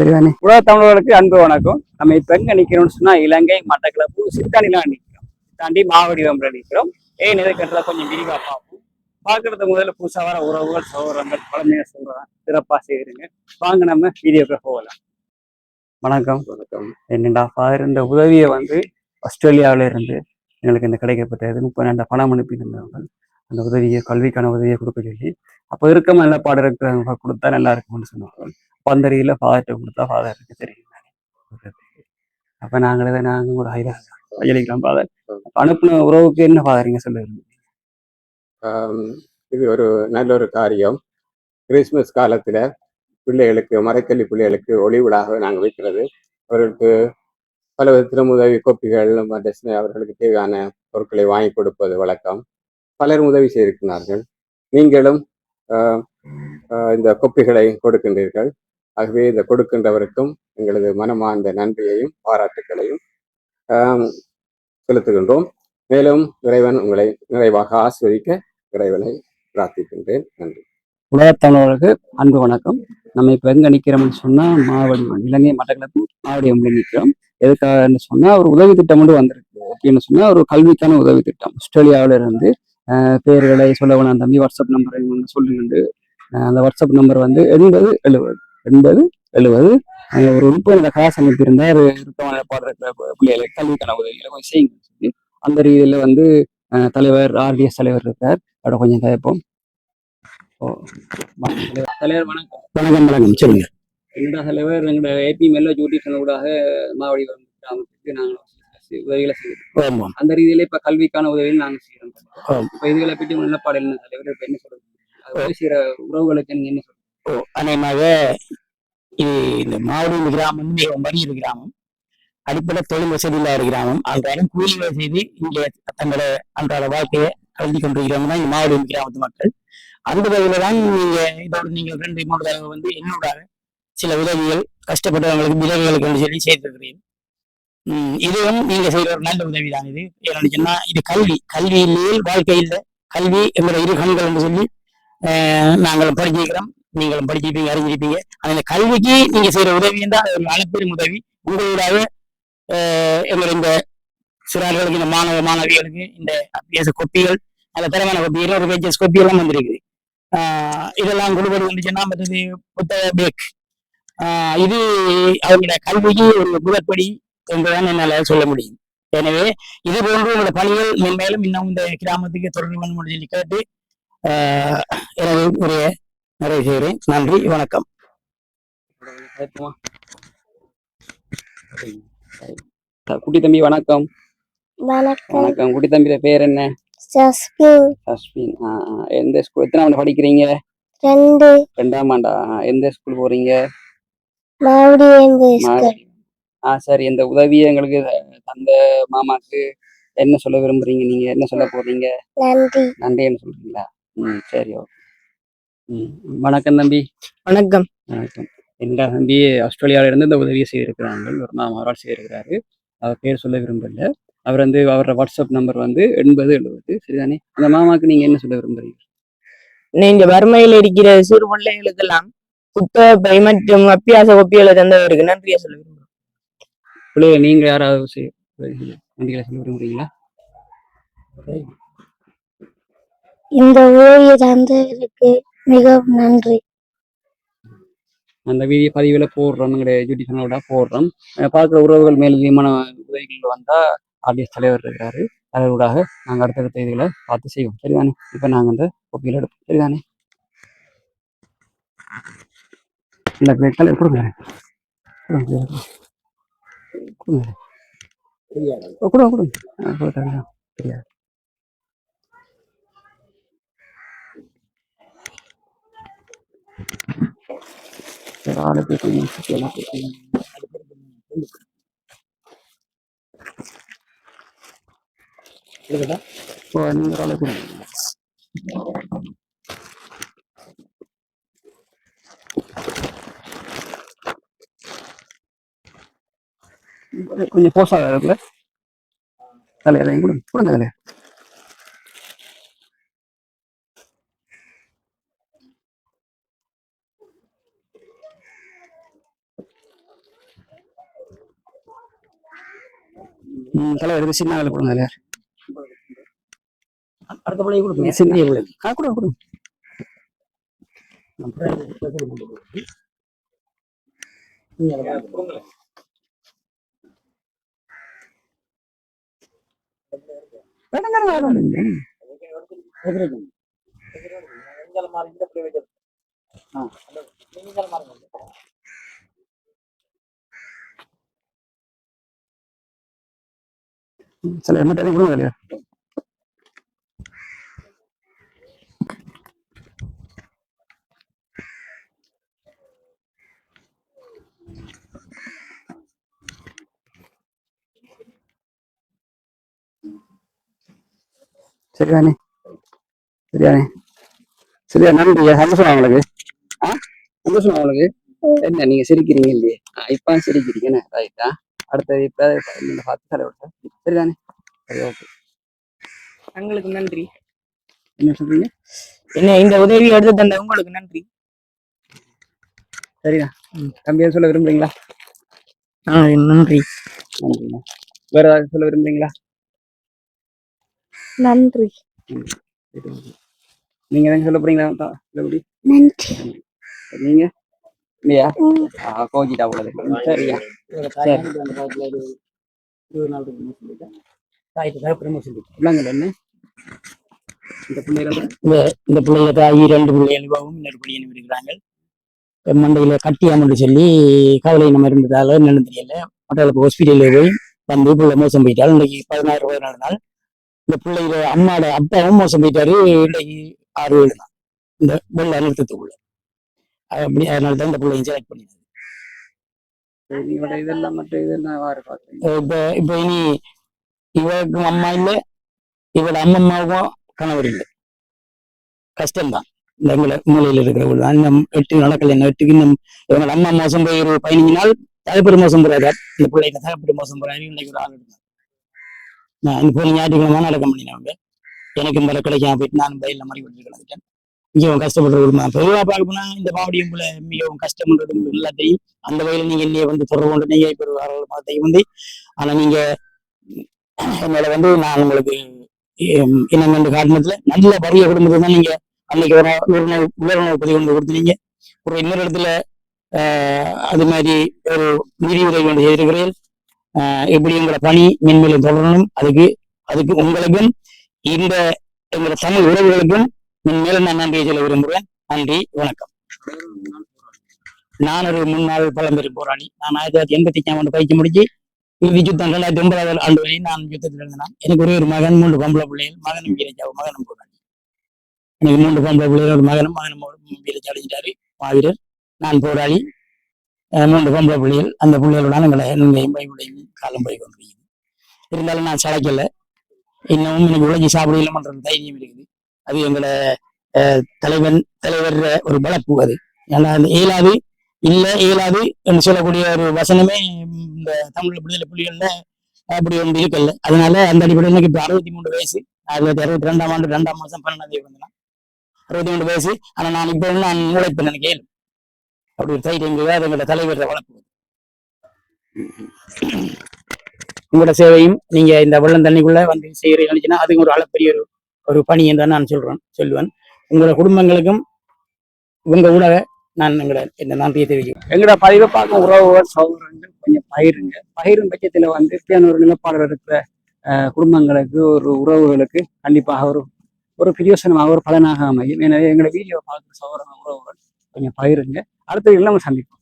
சரிதானே? உலக தமிழர்களுக்கு அன்பு வணக்கம். நம்ம இப்ப எங்க நிக்கிறோம்னு சொன்னா இலங்கை மட்டக்களப்பு சித்தாண்டிலாம் நிக்கிறோம். சித்தாண்டி மாவடிவம்ல நிக்கிறோம். ஏன் எதுக்குன்றத கொஞ்சம் விரிவா பார்ப்போம். பார்க்கறது முதல்ல புதுசா வர உறவுகள் சகோதரங்கள் பழமையா சொல்றேன் சிறப்பா செய்யுங்க வாங்க நம்ம வீடியோக்கு போகலாம். வணக்கம். வணக்கம். என்னடா ஃபாதர் இந்த உதவியை வந்து ஆஸ்திரேலியாவில இருந்து எங்களுக்கு இந்த கிடைக்கப்பட்டது முப்பது ரெண்டு பணம் அனுப்பியிருந்தவங்க அந்த உதவியை கல்விக்கான உதவியை கொடுக்க சொல்லி அப்போ இருக்க நல்ல பாடம் இருக்கிறவங்க கொடுத்தா நல்லா இருக்கும்னு சொன்னாங்க ரீதியில் ஃபாதர்கிட்ட கொடுத்தா ஃபாதருக்கு தெரியும் அப்போ நாங்களே தான் நாங்கள் கூட ஹைரா கையளிக்கலாம் ஃபாதர் அனுப்புன உறவுக்கு என்ன ஃபாதரிங்க சொல்லுங்க இது ஒரு நல்ல ஒரு காரியம் கிறிஸ்மஸ் காலத்துல பிள்ளைகளுக்கு மறைக்கல்வி பிள்ளைகளுக்கு ஒளி விழாக நாங்கள் வைக்கிறது அவர்களுக்கு பல விதத்திலும் உதவி கோப்பிகள் மற்ற அவர்களுக்கு தேவையான பொருட்களை வாங்கி கொடுப்பது வழக்கம் பலரும் உதவி செய்திருக்கிறார்கள் நீங்களும் இந்த கொப்பிகளை கொடுக்கின்றீர்கள். ஆகவே இந்த கொடுக்கின்றவருக்கும் எங்களது மனமார்ந்த நன்றியையும் பாராட்டுகளையும் செலுத்துகின்றோம். மேலும் இறைவன் உங்களை நிறைவாக ஆஸ்வதிக்க இறைவனை பிரார்த்திக்கின்றேன். நன்றி. உலகத்தமிழர்களுக்கு அன்பு வணக்கம். நம்ம இப்போ எங்கே நிற்கிறோம்னு சொன்னா மாவடி இலங்கை மட்டக்களப்பு மாவடி ஒன்று நிற்கிறோம் எதுக்காகன்னு சொன்னால் ஒரு உதவி திட்டம் மட்டும் வந்திருக்கு. அப்படின்னு சொன்னால் ஒரு கல்விக்கான உதவி திட்டம் ஆஸ்திரேலியாவில இருந்து பேர்களை சொல்ல வேணாம் தம்பி வாட்ஸ்அப் நம்பரை சொல்லுங்க அந்த வாட்ஸ்அப் நம்பர் வந்து எண்பது எழுபது எண்பது எழுபது ஒரு முப்பது காசு அனுப்பியிருந்தா ஒரு இருப்பவனை பாடுற பிள்ளைகளுக்கு கல்விக்கான உதவிகளை கொஞ்சம் செய்யுங்க சொல்லி அந்த ரீதியில வந்து தலைவர் ஆர்டிஎஸ் தலைவர் இருக்கார். அவரை கொஞ்சம் கேட்போம். தலைவர் வணக்கம். வணக்கம் வணக்கம். சொல்லுங்க. எங்கடா தலைவர்? எங்களோட ஏபி மெல்ல ஜூட்டி சொன்னக்கூடாக மாவடி கிராமத்துக்கு நாங்கள் உதவிகளை ஆமாம் அந்த ரீதியில இப்ப கல்விக்கான உதவிகள் நாங்க செய்யறோம். இப்ப இதுகளை பற்றி உங்க நிலப்பாடு என்ன தலைவர்? இப்ப என்ன சொல்றது? அது செய்யற உறவுகளுக்கு நீங்க என்ன சொல்றீங்க? அநேகமாக இது இந்த மாவடி கிராமம் மிகவும் வறிய கிராமம் அடிப்படை தொழில் வசதி இல்லாத கிராமம். அன்றாடம் கூலி வேலை செய்து இங்கே தங்களோட அன்றாட வாழ்க்கையை கல்வி கொண்டிருக்கிறவங்க தான் இந்த மாவடி கிராமத்து மக்கள். அந்த வகையில தான் நீங்க இதோட நீங்கள் ரெண்டு மூணு தடவை வந்து என்னோட சில உதவிகள் கஷ்டப்பட்டவங்களுக்கு விதவைகளுக்கு சொல்லி செய்திருக்கிறீர்கள் உம் இதுவும் நீங்க செய்யற ஒரு நல்ல உதவிதான் இது. ஏன்னு சொன்னா இது கல்வி. கல்வி இல்லையில் வாழ்க்கை இல்லை. கல்வி எங்களோட இரு கண்கள் என்று சொல்லி ஆஹ் நாங்களும் படிச்சிருக்கிறோம். நீங்களும் படிச்சிருப்பீங்க அறிஞ்சிருப்பீங்க. அந்த கல்விக்கு நீங்க செய்யற உதவி தான் அது ஒரு அளப்பெரும் உதவி. உங்களோட ஆஹ் எங்களுடைய இந்த சிறார்களுக்கு இந்த மாணவ மாணவிகளுக்கு இந்த அபியாச கொப்பிகள் அந்த தரமான கொப்பிகள் ஒரு பேஜஸ் கொப்பி எல்லாம் வந்திருக்குது. ஆஹ் இதெல்லாம் கொடுப்பது வந்துச்சுன்னா மற்றது புத்தக பேக் ஆஹ் இது அவங்களோட கல்விக்கு ஒரு முதற்படி என்றுதான் என்னால சொல்ல முடியும். எனவே இது போன்று உங்களோட பணிகள் மென்மேலும் இன்னும் இந்த கிராமத்துக்கு தொடர்பு பண்ண சொல்லி கேட்டு எனது உரையை நிறைவு செய்கிறேன். நன்றி வணக்கம்? குட்டி தம்பி வணக்கம். வணக்கம். குட்டி தம்பியோட பேர் என்ன? ஆ. எந்த ஸ்கூல் எத்தனை ஆண்டு படிக்கிறீங்க? ரெண்டு. ரெண்டாம் ஆண்டா? எந்த ஸ்கூல் போறீங்க? மறுபடியும் மா- ஸ்கூல் ஆ சரி. இந்த உதவியை எங்களுக்கு தந்த மாமாக்கு என்ன சொல்ல விரும்புறீங்க? நீங்க என்ன சொல்ல போறீங்க? நன்றி. நன்றின்னு சொல்றீங்களா? ம் சரி ஓகே. ம் வணக்கம் தம்பி. வணக்கம். வணக்கம். என்னடா தம்பி ஆஸ்திரேலியாவில இருந்து இந்த உதவியை செய்திருக்கிறாங்க. ஒரு மாமா அவரால் செய்திருக்கிறாரு. அவர் பேர் சொல்ல விரும்பல. அவர் வந்து அவரோட வாட்ஸ்அப் நம்பர் வந்து எண்பது எழுபது. சரிதானே? அந்த மாமாக்கு நீங்க என்ன சொல்ல விரும்புறீங்க? நீங்க வறுமையில் இருக்கிற சிறு பிள்ளைகளுக்கெல்லாம் புத்தகப்பை மற்றும் அப்பியாச கொப்பிகளை தந்தவருக்கு நன்றியா சொல்ல விரும்புகிறேன் பிள்ளைங்க நீங்க யாராவது நன்றிகளை சொல்ல விரும்புறீங்களா இந்த உதவியை தந்தவருக்கு மிகவும் நன்றி. அந்த வீடியோ பதிவில் போடுறோம் எங்களுடைய யூடியூப் சேனலோட போடுறோம். பார்க்குற உறவுகள் மேலதிகமான உதவிகள் வந்தால் ஆர்டிஎஸ் தலைவர் இருக்கிறாரு. தலைவரோடாக நாங்கள் அடுத்தடுத்த இதுகளை பார்த்து செய்வோம். சரிதானே? இப்போ நாங்கள் அந்த கோப்பியில் எடுப்போம். சரிதானே? பிளேட் தலைவர் கொடுங்க. கொடுங்க கொடுங்க ஓ, கொடுங்க கொடுங்க கொஞ்சம் போசாக இருக்குல்ல தலையை அதையும் கொடுங்க கொடுங்க தலையை. தலை சின்ன வேலை கொடுங்க தலையார் கொடுங்க. சின்ன பிள்ளைக்கு கொடுங்க. கொடுங்க. வேண்டாம், வேண்டாம். சில என்ன டைம் கொடுங்க சரிதானே? சரியானே சரியா நன்றி. சந்தோஷம் உங்களுக்கு? ஆ? சந்தோஷம் உங்களுக்கு? என்ன நீங்க சிரிக்கிறீங்க இல்லையே? இப்ப சிரிக்கிறீங்க. ரைட்டா அடுத்தது இப்ப நீங்க பார்த்து செலவு சரிதானே? சரி ஓகே தங்களுக்கு நன்றி. என்ன சொல்றீங்க? என்ன இந்த உதவி எடுத்து தந்த உங்களுக்கு நன்றி. சரியா தம்பியா சொல்ல விரும்புறீங்களா? ஆ நன்றி. நன்றிண்ணா. வேற ஏதாவது சொல்ல விரும்புறீங்களா? நன்றி. நீங்க எதாவது சொல்ல போறீங்களா நன்றி. நீங்க? இல்லையா? கோச்சிட்டா உள்ளது சரியா. என்ன இந்த பிள்ளைகள் இந்த இந்த பிள்ளைங்க தாயி ரெண்டு பிள்ளைகள் இவாவும் இன்னொரு பையனும் இருக்கிறாங்க. மண்டையில கட்டியாமன்னு சொல்லி கவலை நம்ம இருந்ததால என்னன்னு தெரியல. மட்டக்களப்பு ஹாஸ்பிட்டலில் போய் வந்து பிள்ளை மோசம் போயிட்டாள். இன்னைக்கு பதினாறு பதினாறு நாள். இந்த பிள்ளையில அம்மாவோட அப்பாவும் மோசம் போயிட்டாரு இன்னைக்கு ஆறு ஏழு நாள். இந்த வெள்ள நிறுத்தத்துக்குள்ள அப்படி அதனால தான் இந்த பிள்ளைங்க செலக்ட் பண்ணிடுது இவட இதெல்லாம் மட்டும் இதெல்லாம் இப்ப இப்ப இனி இவருக்கும் அம்மா இல்லை இவரோட அம்மம்மாவுக்கும் கணவர் இல்லை. கஷ்டம்தான். இந்த எங்களை மூலையில் இருக்கிறவங்க தான் இன்னும் எட்டு நடக்கல இன்னும் எட்டுக்கு இன்னும் இவங்க அம்மா மோசம் போய் ஒரு பதினஞ்சு நாள் தகப்பெரு மோசம் போறாரு. இந்த பிள்ளைங்க தகப்பெரு மோசம் போறாரு. இன்னைக்கு ஒரு ஆள் இருந்தார் நான் இந்த போன ஞாயிற்றுக்கிழமை நடக்கம் பண்ணினவங்க எனக்கு இந்த கிடைக்காம. போயிட்டு நானும் பயில மாதிரி விட்டு கிடந்துட்டேன். மிகவும் கஷ்டப்படுற குடும்பம் பொதுவாக பார்க்க போனா இந்த மாவடியும் போல மிகவும் கஷ்டம்ன்றது உங்களுக்கு தெரியும் அந்த வகையில நீங்க இல்லையே வந்து தொடர்பு கொண்டு நீங்க இப்போ ஒரு வந்து ஆனா நீங்க என்னோட வந்து நான் உங்களுக்கு என்ன இனம் காரணத்துல நல்ல பரிய குடும்பத்தை தான் நீங்க அன்னைக்கு ஒரு உணவு உலர்ணவு பதிவு கொண்டு கொடுத்துனீங்க ஒரு இன்னொரு இடத்துல ஆஹ், அது மாதிரி ஒரு நிதி உதவி கொண்டு செய்திருக்கிறேன். இப்படி உங்களோட பணி மென்மேலும் தொடரணும் அதுக்கு அதுக்கு உங்களுக்கும் இந்த எங்களோட தமிழ் உறவுகளுக்கும் மென்மேலும் நான் நன்றியை சொல்ல விரும்புகிறேன். நன்றி வணக்கம். நான் ஒரு முன்னாள் பழம்பெரும் போராளி. நான் ஆயிரத்தி தொள்ளாயிரத்தி எண்பத்தி அஞ்சாம் ஆண்டு பயிற்சி முடிச்சு இறுதி யுத்தம் ரெண்டாயிரத்தி ஒன்பதாவது ஆண்டு வரை நான் யுத்தத்தில் இருந்தேன். எனக்கு ஒரே ஒரு மகன் மூன்று பொம்பளை பிள்ளைகள் மகனும் வீரச்சாவு மகனும் போராளி. எனக்கு மூன்று பொம்பளை பிள்ளைகள் ஒரு மகனும் மகனும் ஒரு அடைஞ்சிட்டாரு. மாவீரர் நான் போராளி. மூன்று பொம்பளை பிள்ளைகள் அந்த பிள்ளைகளோட எங்களை என்னையும் பைபிளையும் காலம் போய் கொண்டிருக்குது இருந்தாலும் நான் சளைக்கல. இன்னமும் எனக்கு உழைச்சி சாப்பிடலமன்ற தைரியம் இருக்குது. அது எங்களை தலைவன் தலைவர் ஒரு பலப்பு அது. ஏன்னா அந்த இயலாது இல்ல இயலாது என்று சொல்லக்கூடிய ஒரு வசனமே இந்த தமிழ் விடுதலை புலிகள்ல அப்படி ஒன்று இருக்கல அதனால அந்த அடிப்படையில் எனக்கு இப்போ அறுபத்தி மூணு வயசு. ஆயிரத்தி தொள்ளாயிரத்தி அறுபத்தி ரெண்டாம் ஆண்டு ரெண்டாம் மாசம் பன்னெண்டாம் தேதி வந்தேன் அறுபத்தி மூணு வயசு. ஆனா நான் இப்போ நான் உழைப்பேன் எனக்கு ஏழு. அப்படி ஒரு தைரியம் இருக்குது எங்களோட தலைவர் வளர்ப்பு உங்களோட சேவையும் நீங்க இந்த வெள்ளம் தண்ணிக்குள்ள வந்து செய்யறீங்கன்னா அதுக்கு ஒரு அளப்பெரிய ஒரு ஒரு பணி என்று நான் சொல்றேன் சொல்லுவேன். உங்களோட குடும்பங்களுக்கும் உங்க ஊடக நான் எங்களோட இந்த நன்றியை தெரிவிக்கிறேன். எங்களோட பதிவை பார்க்க உறவுகள் சகோதரங்கள் கொஞ்சம் பயிருங்க பயிரும் பட்சத்துல வந்து இப்படியான ஒரு நிலப்பாடு இருக்கிற குடும்பங்களுக்கு ஒரு உறவுகளுக்கு கண்டிப்பாக ஒரு ஒரு பிரியோசனமாக ஒரு பலனாக அமையும். எனவே எங்களை வீடியோ பார்க்குற சகோதர உறவுகள் கொஞ்சம் பயிருங்க அடுத்த நம்ம சந்திப்போம்.